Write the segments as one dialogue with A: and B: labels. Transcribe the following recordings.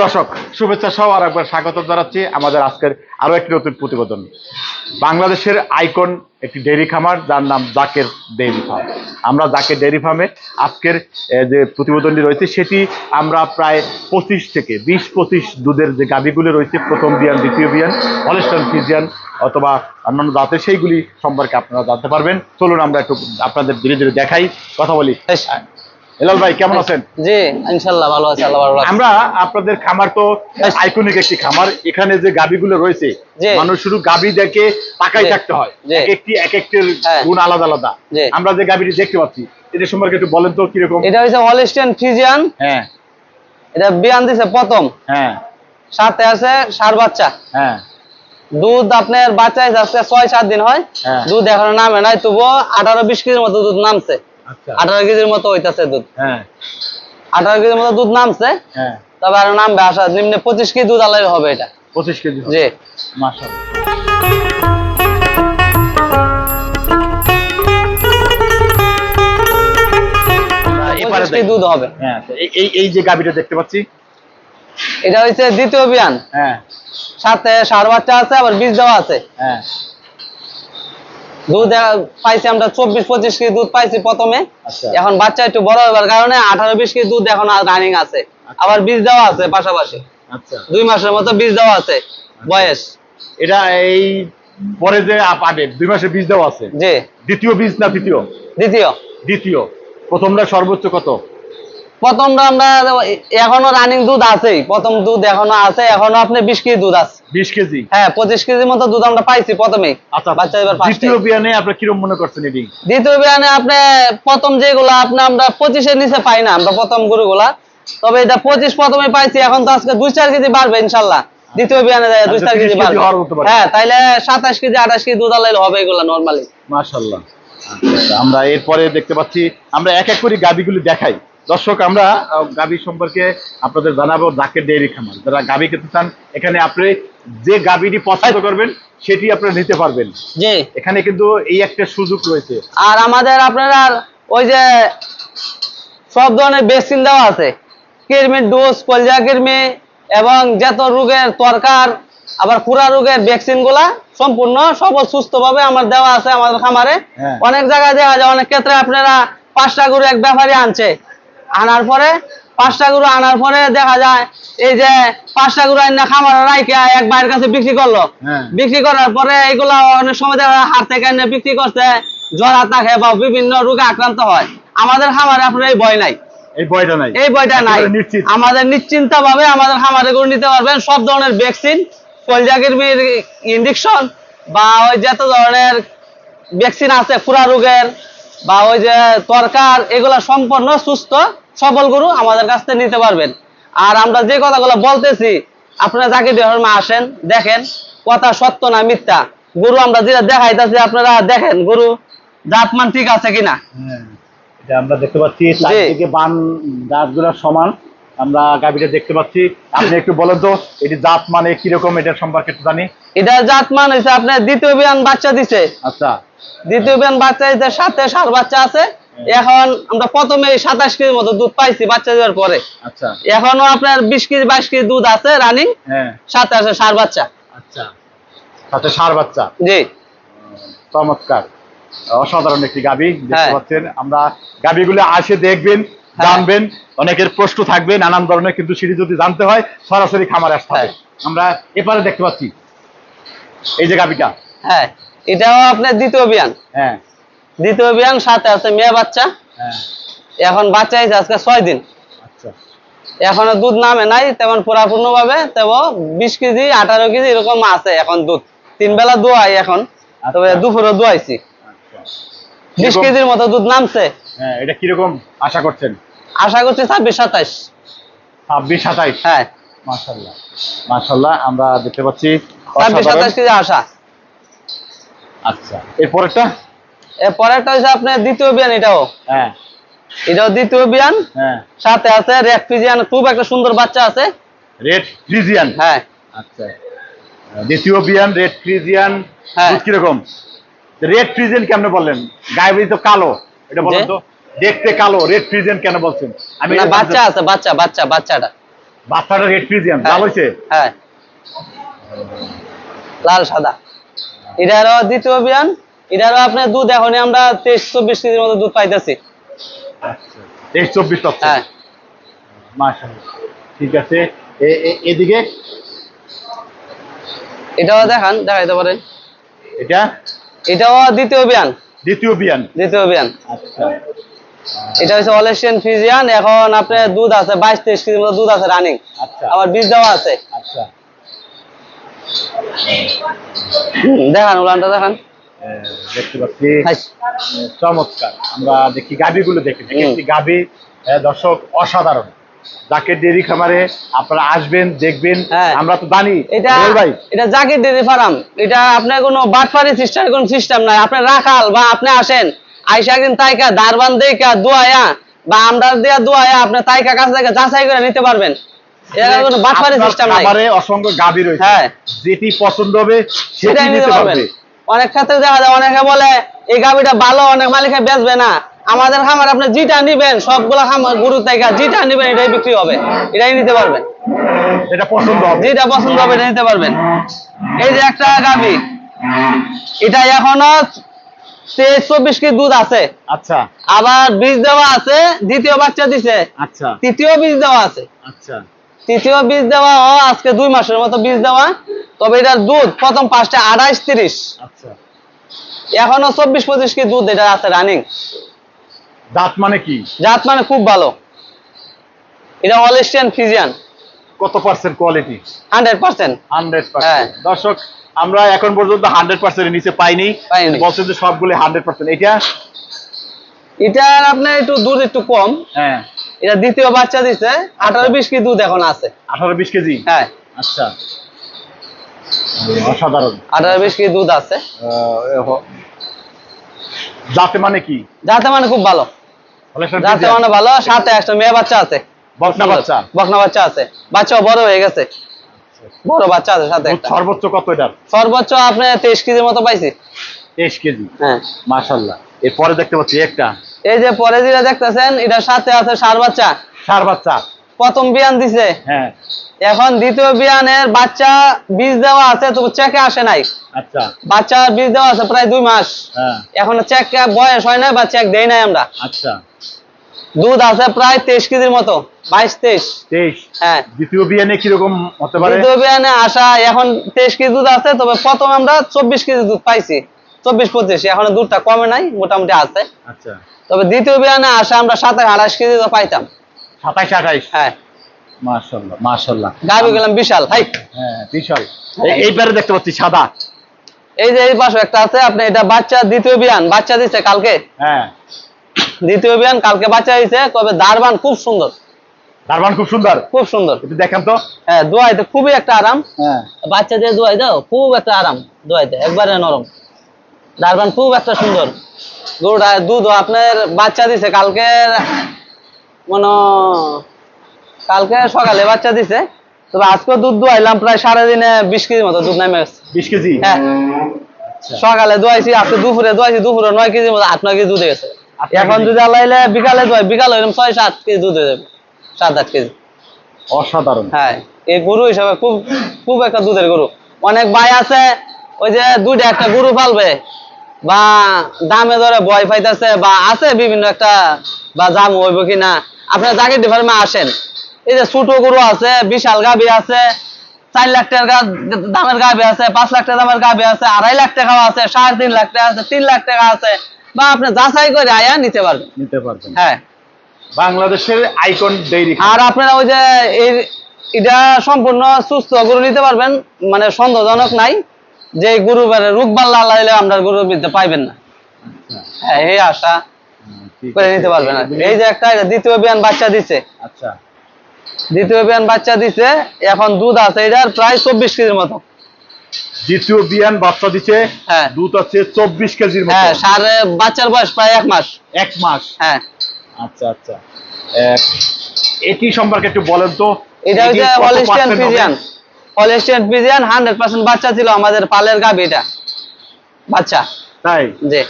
A: দর্শক, শুভেচ্ছা সহ আর একবার স্বাগত জানাচ্ছি আমাদের আজকের আরও একটি নতুন প্রতিবেদন। বাংলাদেশের আইকন একটি ডেইরি খামার যার নাম জাকের ডেইরি ফার্ম। আমরা জাকের ডেইরি ফার্মে আজকের যে প্রতিবেদনটি রয়েছে, সেটি আমরা প্রায় পঁচিশ থেকে বিশ পঁচিশ দুধের যে গাভীগুলো রয়েছে, প্রথম বিয়ান, দ্বিতীয় বিয়ান হলস্টন ফিজিয়ান অথবা অন্যান্য জাতের, সেইগুলি সম্পর্কে আপনারা জানতে পারবেন। চলুন আমরা একটু আপনাদের ধীরে ধীরে দেখাই, কথা বলি। হেলাল ভাই কেমন আছেন?
B: জি ভালো আছে আল্লাহ ভালো
A: আমরা আপনাদের খামার তো আইকনিক একটি খামার। এখানে যে গাবিগুলো রয়েছে মানুষ শুধু গাবি দেখে পাকাই
B: জি।
A: থাকতে হয়। এক একটি এক একটির
B: হ্যাঁ।
A: গুণ আলাদা আলাদা। আমরা যে গাবিটি দেখতে পাচ্ছি এটা সম্পর্কে একটু বলেন তো কীরকম?
B: এটা হচ্ছে হলিস্টিয়ান ফিজিয়ান
A: হ্যাঁ।
B: এটা বিয়ান দিছে প্রথম।
A: হ্যাঁ।
B: সাথে আছে সার বাচ্চা।
A: হ্যাঁ।
B: দুধ আপনার বাচ্চা হয়েছে আজকে ছয় সাত দিন হয়।
A: হ্যাঁ।
B: দুধ এখনও নামে নাই তবুও আঠারো বিশ কেজির মতো দুধ নামছে। আঠারো কেজির মতো হইতাছে দুধ।
A: হ্যাঁ।
B: আঠারো কেজির মতো দুধ নামছে
A: হ্যাঁ।
B: তবে আরও নামবে আসা নিম্নে পঁচিশ কেজি দুধ আলাই হবে এটা।
A: পঁচিশ কেজি
B: জি।
A: মাসাল এবারে
B: পঁচিশ কেজি দুধ হবে।
A: হ্যাঁ এই- এই এই যে গাবিটা দেখতে পাচ্ছি।
B: এটা হচ্ছে দ্বিতীয় বিয়ান
A: হ্যাঁ।
B: সাথে সার বাচ্চা আছে আবার বীজ দেওয়া আছে।
A: হ্যাঁ।
B: দুধ পাইছি আমরা চব্বিশ পঁচিশ কেজি দুধ পাইছি প্রথমে।
A: আচ্ছা।
B: এখন বাচ্চা একটু বড় হবার কারণে আঠারো বিশ কেজি দুধ এখন রানিং আছে। আবার বীজ দেওয়া আছে পাশাপাশি।
A: আচ্ছা।
B: দুই মাসের মতো বীজ দেওয়া আছে বয়স।
A: এটা এই পরে যে পাবে দুই মাসে বীজ দেওয়া আছে?
B: জি।
A: দ্বিতীয় বীজ না তৃতীয়?
B: দ্বিতীয়।
A: দ্বিতীয়। প্রথমটা সর্বোচ্চ কত?
B: প্রথমটা আমরা এখনও রানিং দুধ আছেই। প্রথম দুধ এখনও আছে এখনও আপনি বিশ কেজি দুধ আছে।
A: বিশ কেজি?
B: হ্যাঁ পঁচিশ কেজির মতো দুধ আমরা পাইছি প্রথমেই।
A: আচ্ছা
B: বাচ্চা এবার
A: দ্বিতীয় বিয়ানে আপনার কিরম মনে করছেন এটি
B: দ্বিতীয় বিয়ানে আপনি প্রথম যেগুলো আপনি আমরা পঁচিশের নিচে পাই না আমরা প্রথম গরুগুলা। তবে এটা পঁচিশ প্রথমে পাইছি এখন তো আজকে দুই চার কেজি বাড়বে ইনশাল্লাহ। দ্বিতীয় বিয়ানে যায় দুই
A: আচ্ছা,
B: চার কেজি
A: কেজি
B: বাড়বে। হ্যাঁ তাইলে সাতাশ কেজি আঠাশ কেজি দুধ আলাইলে হবে এগুলা নর্মালি
A: মাশাল্লাহ। আচ্ছা, আমরা এরপরে দেখতে পাচ্ছি আমরা এক এক করে গাবিগুলি দেখাই। দর্শক আমরা গাবি সম্পর্কে আপনাদের জানাব জাকের ডেয়ারি খামার। যারা গাবি খেতে চান এখানে আপনি যে গাবিটি পছন্দ করবেন সেটি আপনারা নিতে পারবেন।
B: জি।
A: এখানে কিন্তু এই একটা সুযোগ রয়েছে।
B: আর আমাদের আপনার ওই যে সব ধরনের ভ্যাকসিন দেওয়া আছে। কৃমির ডোজ কলজা কৃমি এবং যত রোগের তরকার আবার পুরা রোগের ভ্যাকসিনগুলা সম্পূর্ণ সব সুস্থ ভাবে আমার দেওয়া আছে আমাদের খামারে।
A: হ্যাঁ।
B: অনেক জায়গায় দেখা যায় অনেক ক্ষেত্রে আপনারা পাঁচটা গরু এক ব্যাপারী আনছে। আনার পরে পাঁচটা গরু আনার পরে দেখা যায় এই যে পাঁচটা গরু আইনা খামার রাইকে এক ভাইয়ের কাছে বিক্রি করল।
A: হ্যাঁ।
B: বিক্রি করার পরে এগুলা অনেক সময় দেখা যায় হাট থেকে এনে বিক্রি করছে জ্বর থাকে বা বিভিন্ন রোগে আক্রান্ত হয়। আমাদের খামারে আপনার এই ভয় নাই।
A: এই বয়টা নাই।
B: এই বইটা নাই। আমাদের নিশ্চিন্ত ভাবে আমাদের খামারে গরু নিতে পারবেন। সব ধরনের ভ্যাকসিন কলজাকির ইঞ্জেকশন বা ওই যত ধরনের ভ্যাকসিন আছে পুরা রোগের বা ওই যে তরকার এগুলা সম্পূর্ণ সুস্থ সবল গরু আমাদের কাছ থেকে নিতে পারবেন। আর আমরা যে কথাগুলো বলতেছি আপনারা যাকে ধর্মে আসেন দেখেন কথা সত্য না মিথ্যা। গরু আমরা যেটা দেখাইতেছি আপনারা দেখেন গরু জাতমান ঠিক আছে কিনা?
A: হ্যাঁ, আমরা দেখতে পাচ্ছি। চারদিকে বান গাছগুলো সমান। আমরা গাবিটা দেখতে পাচ্ছি। আপনি একটু বলেন তো এটি জাত মানে কীরকম এটার সম্পর্কে একটু জানি।
B: এটা জাতমান হয়েছে আপনার দ্বিতীয় বিয়ান বাচ্চা দিছে।
A: আচ্ছা।
B: দ্বিতীয় বিয়ান বাচ্চা দিতে সাথে সার বাচ্চা আছে। এখন আমরা প্রথমে সাতাশ কেজির মতো দুধ পাইছি বাচ্চা দেওয়ার পরে।
A: আচ্ছা।
B: এখনও আপনার বিশ কেজি বাইশ কেজি দুধ আছে রানিং
A: হ্যাঁ।
B: সাথে আছে সার বাচ্চা।
A: আচ্ছা। সাথে সার বাচ্চা।
B: জি।
A: চমৎকার। অসাধারণ একটি গাবি দেখতে
B: হ্যাঁ।
A: পাচ্ছেন। আমরা গাবিগুলো আসে দেখবেন
B: হ্যাঁ।
A: জানবেন। অনেকের প্রশ্ন থাকবে নানান ধরনের কিন্তু সেটি যদি জানতে হয় সরাসরি খামারে আসতে হবে। আমরা এপারে দেখতে পাচ্ছি। এই যে গাবিটা।
B: হ্যাঁ। এটাও আপনার দ্বিতীয় বিয়ান
A: হ্যাঁ।
B: দ্বিতীয় বিয়ান সাথে আছে মেয়ে বাচ্চা।
A: হ্যাঁ।
B: এখন বাচ্চা হয়েছে আজকে ছয় দিন।
A: আচ্ছা।
B: এখনও দুধ নামে নাই তেমন পুরাপূর্ণ ভাবে তেমন বিশ কেজি আঠারো কেজি এরকম আছে এখন দুধ। তিন বেলা দোয়াই এখন তবে
A: আচ্ছা।
B: দুপুরে দোয়াইছি।
A: আচ্ছা।
B: বিশ
A: কিরকম-
B: কেজির মতো দুধ নামছে।
A: হ্যাঁ এটা কীরকম আশা করছেন?
B: আশা করছি ছাব্বিশ সাতাইশ।
A: ছাব্বিশ সাতাইশ?
B: হ্যাঁ।
A: মাশাল্লাহ মাশাল্লাহ আমরা দেখতে পাচ্ছি
B: ছাব্বিশ। সাতাইশ কেজি আশা।
A: আচ্ছা। এরপরেরটা?
B: এরপরে একটা হচ্ছে আপনার দ্বিতীয় বিয়ান এটাও।
A: হ্যাঁ।
B: এটাও দ্বিতীয় বিয়ান।
A: হ্যাঁ।
B: সাথে আছে রেড ফিজিয়ান খুব একটা সুন্দর বাচ্চা আছে।
A: Red Friesian?
B: হ্যাঁ।
A: আচ্ছা। দ্বিতীয় বিয়ান রেড ফ্রিজিয়ান
B: হ্যাঁ।
A: দুধ কীরকম? রেড ফ্রিজিয়ান কেমনে বললেন? গায়ে তো কালো এটা বলেন তো। দেখতে কালো রেড ফ্রিজিয়ান কেন বলছেন? আমি
B: বাচ্চা আছে বাচ্চা বাচ্চা বাচ্চাটা।
A: বাচ্চাটা রেড ফ্রিজিয়ান
B: হ্যাঁ।
A: লাল হয়েছে?
B: হ্যাঁ। লাল সাদা। এটারও দ্বিতীয় বিয়ান এটারও আপনার দুধ এখনই আমরা তেইশ চব্বিশ কেজির মতো দুধ পাইতেছি।
A: আচ্ছা তেইশ চব্বিশ
B: হ্যাঁ।
A: ঠিক আছে। এদিকে?
B: এটাও দেখান দেখাইতে পারেন।
A: এটা?
B: এটাও দ্বিতীয় বিয়ান
A: দ্বিতীয় বিয়ান
B: দ্বিতীয় বিয়ান
A: আচ্ছা।
B: এটা হচ্ছে ফিজিয়ান এখন আপনার দুধ আছে বাইশ তেইশ কেজির মতো দুধ আছে রানিং
A: আচ্ছা।
B: আবার বীজ দেওয়া আছে।
A: আচ্ছা।
B: দেখান উলানটা দেখান।
A: দেখতে পাচ্ছি। চমৎকার। আমরা দেখি গাবিগুলো দেখি। দেখি একটি গাবি দর্শক অসাধারণ। যাকে ডেরি খামারে আপনারা আসবেন দেখবেন।
B: হ্যাঁ।
A: আমরা তো জানি।
B: এটা
A: ভাই।
B: এটা জাকির ডেরি ফার্ম। এটা আপনার কোনো বাটপারি সিস্টেম কোনো সিস্টেম নাই। আপনি রাখাল বা আপনি আসেন আইসা একদিন তাইকা দারবান দেখা দোয়ায়া বা আমরা দিয়া দোয়ায়া আপনি তাইকা কাছে থেকে যাচাই করে নিতে পারবেন।
A: অসংখ্য রয়েছে।
B: হ্যাঁ।
A: যেটি পছন্দ হবে সেটি
B: নিতে
A: নিতে পারবে।
B: অনেক ক্ষেত্রে দেখা যায় অনেকে বলে এই গাবিটা ভালো অনেক মালিকে বেচবে না। আমাদের খামার আপনি যেটা নিবেন সবগুলা খামার গরু থেকে যেটা নিবেন এটাই বিক্রি হবে। এটাই নিতে পারবেন।
A: এটা পছন্দ হবে।
B: যেটা পছন্দ হবে এটা নিতে পারবেন। এই যে একটা গাবি এটা এখনও তেইশ চব্বিশ কেজি দুধ আছে।
A: আচ্ছা।
B: আবার বীজ দেওয়া আছে দ্বিতীয় বাচ্চা দিছে।
A: আচ্ছা।
B: তৃতীয় বীজ দেওয়া আছে।
A: আচ্ছা।
B: তৃতীয় বীজ দেওয়া ও আজকে দুই মাসের মতো বীজ দেওয়া। তবে এটার দুধ প্রথম পাঁচটা আড়াইশ তিরিশ।
A: আচ্ছা।
B: এখনও চব্বিশ পঁচিশ কেজি দুধ এটা আছে রানিং
A: দাঁত মানে কি?
B: জাত মানে খুব ভালো। এটা অলেস্টিয়ান ফিজিয়ান
A: কত percent quality
B: hundred percent.
A: Hundred
B: হ্যাঁ।
A: দর্শক আমরা এখন পর্যন্ত হান্ড্রেড পার্সেন্টের নিচে পাইনি। বলছেন যে সবগুলো হান্ড্রেড পার্সেন্ট। এটা?
B: এটা আপনার একটু দুধ একটু কম।
A: হ্যাঁ।
B: এটা দ্বিতীয় বাচ্চা দিছে আঠারো বিশ কেজি দুধ এখন আছে?
A: আঠারো বিশ কেজি?
B: হ্যাঁ।
A: আচ্ছা। অসাধারণ।
B: আঠারো বিশ কেজি দুধ আছে?
A: যাতে মানে কি?
B: যাতে মানে খুব ভালো।
A: Friesian?
B: মানে ভালো সাথে একটা মেয়ে বাচ্চা আছে।
A: বকনা বাচ্চা।
B: বকনা বাচ্চা আছে। বাচ্চাও বড় হয়ে গেছে। বড় বাচ্চা আছে সাথে
A: সর্বোচ্চ কত এটার?
B: সর্বোচ্চ আপনি তেইশ কেজির মতো পাইছি।
A: তেইশ কেজি।
B: হ্যাঁ।
A: মাশাল্লাহ। এরপরে দেখতে পাচ্ছি একটা।
B: এই যে পরে যেটা দেখতেছেন এটার সাথে আছে সার বাচ্চা।
A: সার বাচ্চা।
B: প্রথম বিয়ান দিছে।
A: হ্যাঁ।
B: এখন দ্বিতীয় বিয়ানের বাচ্চা বীজ দেওয়া আছে তবু চেকে আসে নাই।
A: আচ্ছা।
B: বাচ্চা বীজ দেওয়া আছে প্রায় দুই মাস।
A: হ্যাঁ।
B: এখন চেক বয়স হয় না বা চেক দেই নাই আমরা।
A: আচ্ছা।
B: দুধ আছে প্রায় তেইশ কেজির মতো বাইশ তেইশ।
A: তেইশ।
B: হ্যাঁ।
A: দ্বিতীয় বিয়ানে কীরকম হতে পারে?
B: দ্বিতীয় বিয়ানে আসা এখন তেইশ কেজি দুধ আছে তবে প্রথম আমরা চব্বিশ কেজি দুধ পাইছি। চব্বিশ পঁচিশ। এখন দুধটা কমে নাই মোটামুটি আছে।
A: আচ্ছা।
B: তবে দ্বিতীয় বিয়ানে আসা আমরা সাতাশ আঠাশ কেজি তো পাইতাম।
A: সাতাইশ আঠাইশ
B: হ্যাঁ।
A: মাশাল্লাহ মাশাল্লাহ।
B: গাবি গেলাম বিশাল হাই।
A: হ্যাঁ বিশাল। এইবারে দেখতে পাচ্ছি সাদা।
B: এই যে এই পাশে একটা আছে আপনি এটা বাচ্চা দ্বিতীয় বিয়ান বাচ্চা দিচ্ছে কালকে?
A: হ্যাঁ।
B: দ্বিতীয় বিয়ান কালকে বাচ্চা দিচ্ছে তবে দারবান খুব সুন্দর।
A: দারবান খুব সুন্দর?
B: খুব সুন্দর।
A: একটু দেখেন তো।
B: হ্যাঁ দোয়াইতে খুবই একটা আরাম।
A: হ্যাঁ।
B: বাচ্চা দিয়ে দোয়াই দাও খুব একটা আরাম দোয়াইতে একবারে নরম। দারবান খুব একটা সুন্দর। গরুটা দুধ আপনার বাচ্চা দিছে কালকে মনে কালকে সকালে বাচ্চা দিছে। তবে আজকে দুধ দোয়াইলাম প্রায় সাড়ে দিনে বিশ কেজির মতো দুধ নামে গেছে।
A: বিশ কেজি?
B: হ্যাঁ।
A: আচ্ছা।
B: সকালে দোয়াইছি আজকে দুপুরে দোয়াইছি দুপুরে নয় কেজির মতো আট নয় কেজি দুধ গেছে। এখন যদি আলাইলে বিকালে দোয়াই বিকাল হইলাম ছয় সাত কেজি দুধ হয়ে যাবে। সাত আট কেজি।
A: অসাধারণ।
B: হ্যাঁ এই গরু হিসাবে খুব খুব একটা দুধের গরু। অনেক ভাই আছে ওই যে দুইটা একটা গরু পালবে বা দামে ধরে ভয় পাইতেছে বা আছে বিভিন্ন একটা বা জাম হইব কিনা আপনার জাগির ডিফার্মে আসেন। এই যে ছোট গরু আছে বিশাল গাভি আছে চার লাখ টাকা দামের গাভি আছে পাঁচ লাখ টাকা দামের গাভি আছে আড়াই লাখ টাকা আছে সাড়ে তিন লাখ টাকা আছে তিন লাখ টাকা আছে বা আপনি যাচাই করে আয়া নিতে পারবেন।
A: নিতে পারবেন।
B: হ্যাঁ।
A: বাংলাদেশের আইকন ডেইরি
B: আর আপনারা ওই যে এই এটা সম্পূর্ণ সুস্থ গরু নিতে পারবেন মানে সন্দেহজনক নাই। যে গরু রোগ বাল্লা লাইলে আমরা গরুর বিরুদ্ধে পাইবেন না। হ্যাঁ এই আশা করে নিতে পারবেন কি। এই যে একটা দ্বিতীয় বিয়ান বাচ্চা দিছে।
A: আচ্ছা।
B: দ্বিতীয় বিয়ান বাচ্চা দিছে এখন দুধ আছে এটার প্রায় চব্বিশ কেজির মতো।
A: দ্বিতীয় বিয়ান বাচ্চা দিচ্ছে
B: হ্যাঁ।
A: দুধ আছে চব্বিশ কেজির মতো।
B: হ্যাঁ সারে বাচ্চার বয়স প্রায় এক মাস।
A: এক মাস?
B: হ্যাঁ।
A: আচ্ছা আচ্ছা। এক- এটি সম্পর্কে একটু বলেন তো?
B: এটা হচ্ছে Holstein
A: percent
B: Friesian hundred percent বাচ্চা ছিল আমাদের পালের এটা। বাচ্চা।
A: তাই?
B: জি।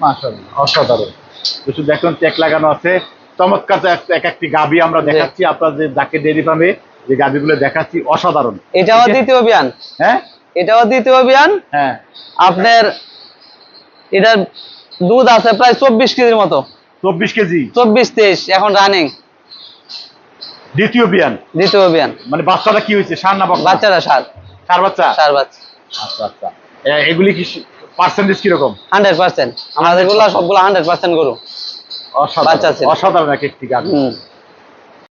A: মাশাআল্লাহ অসাধারণ। কিছু দেখুন লাগানো আছে। চমৎকার এক- এক একটি গাবি আমরা দেখাচ্ছি আপনাদের যাকে ডেরি ফার্মে যে দেখাচ্ছি অসাধারণ।
B: এটাও দ্বিতীয় বিয়ান
A: হ্যাঁ?
B: এটাও দ্বিতীয় বিয়ান
A: হ্যাঁ।
B: আপনার এটার দুধ আছে প্রায় চব্বিশ কেজির মতো।
A: চব্বিশ কেজি?
B: চব্বিশ তেইশ এখন রানিং
A: দ্বিতীয় বিয়ান?
B: দ্বিতীয় বিয়ান।
A: মানে বাচ্চাটা কি হয়েছে? সার না বাচ্চা
B: বাচ্চারা সার।
A: সার বাচ্চা?
B: সার বাচ্চা।
A: আচ্ছা আচ্ছা। এগুলি কি পার্সেন্টেজ
B: কি রকম 100% আমাদেরগুলো সবগুলো হান্ড্রেড পার্সেন্ট গরু।
A: অসাধারণ।
B: বাচ্চা আছে
A: অসাধারণ এক একটি
B: হুম।